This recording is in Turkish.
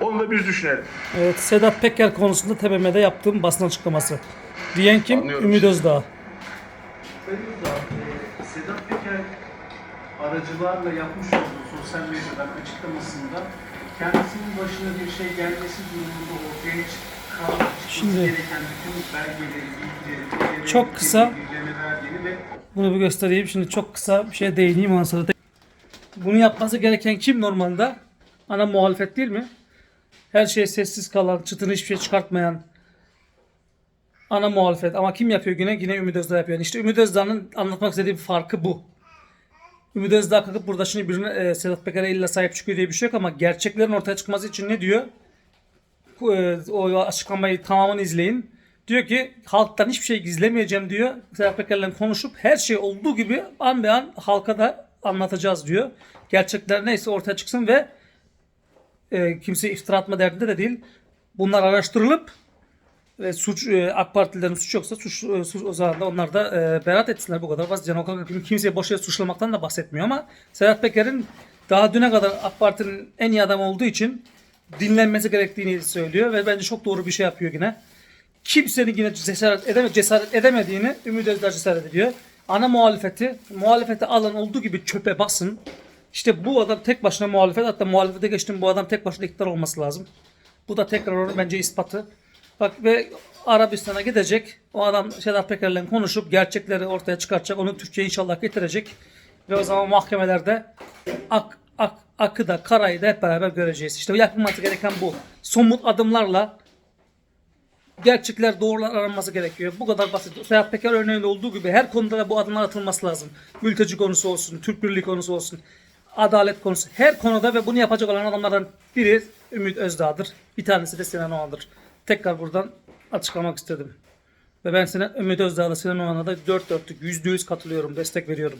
Onu da biz düşünelim. Evet, Sedat Peker konusunda TBMM'de yaptığım basın açıklaması. Diyen kim? Anlıyorum. Ümit Özdağ. Sayın Usta, e, Sedat Peker aracılarla yapmış olduğu sosyal medyadan açıklamasında kendisinin başına bir şey gelmesi durumunda ortaya çıkan Şimdi- çıkması gereken bütün belgeleri, bilgileri, Çok kısa. bilgilerini verdiğini ve Bunu bir göstereyim. Şimdi çok kısa bir şeye değineyim ondan sonra. da- Bunu yapması gereken kim normalde? Ana muhalefet değil mi? Her şeye sessiz kalan, çıtını hiçbir şey çıkartmayan ana muhalefet. Ama kim yapıyor yine? Yine Ümit Özdağ yapıyor. İşte Ümit Özdağ'ın anlatmak istediği farkı bu. Ümit Özdağ kalkıp burada şimdi birine e, Sedat Peker'e illa sahip çıkıyor diye bir şey yok ama gerçeklerin ortaya çıkması için ne diyor? E, o açıklamayı tamamını izleyin. Diyor ki halktan hiçbir şey gizlemeyeceğim diyor. Sedat Peker'le konuşup her şey olduğu gibi an be an halka da anlatacağız diyor. Gerçekler neyse ortaya çıksın ve e, kimse iftira atma derdinde de değil. Bunlar araştırılıp ve suç e, AK Partililerin suç yoksa suç, e, suç o zaman da onlar da e, beraat etsinler bu kadar basit. Yani o kadar kimseyi boş yere suçlamaktan da bahsetmiyor ama Sedat Peker'in daha düne kadar AK Parti'nin en iyi adamı olduğu için dinlenmesi gerektiğini söylüyor ve bence çok doğru bir şey yapıyor yine. Kimsenin yine cesaret, edeme, cesaret edemediğini Ümit Özdağ cesaret ediyor. Ana muhalefeti, muhalefeti alın olduğu gibi çöpe basın. İşte bu adam tek başına muhalefet hatta muhalefete geçtim bu adam tek başına iktidar olması lazım. Bu da tekrar onun bence ispatı. Bak ve Arabistan'a gidecek. O adam Sedat Peker'le konuşup gerçekleri ortaya çıkartacak. Onu Türkiye inşallah getirecek. Ve o zaman mahkemelerde ak, ak, akı da karayı da hep beraber göreceğiz. İşte yapılması gereken bu. Somut adımlarla gerçekler doğrular aranması gerekiyor. Bu kadar basit. Sedat Peker örneğinde olduğu gibi her konuda da bu adımlar atılması lazım. Mülteci konusu olsun, Türk Birliği konusu olsun, adalet konusu. Her konuda ve bunu yapacak olan adamlardan biri Ümit Özdağ'dır. Bir tanesi de Sinan Oğan'dır. Tekrar buradan açıklamak istedim. Ve ben Sinan, Ümit Özdağ'da Sinan Oğan'a da dört dörtlük yüzde yüz katılıyorum, destek veriyorum.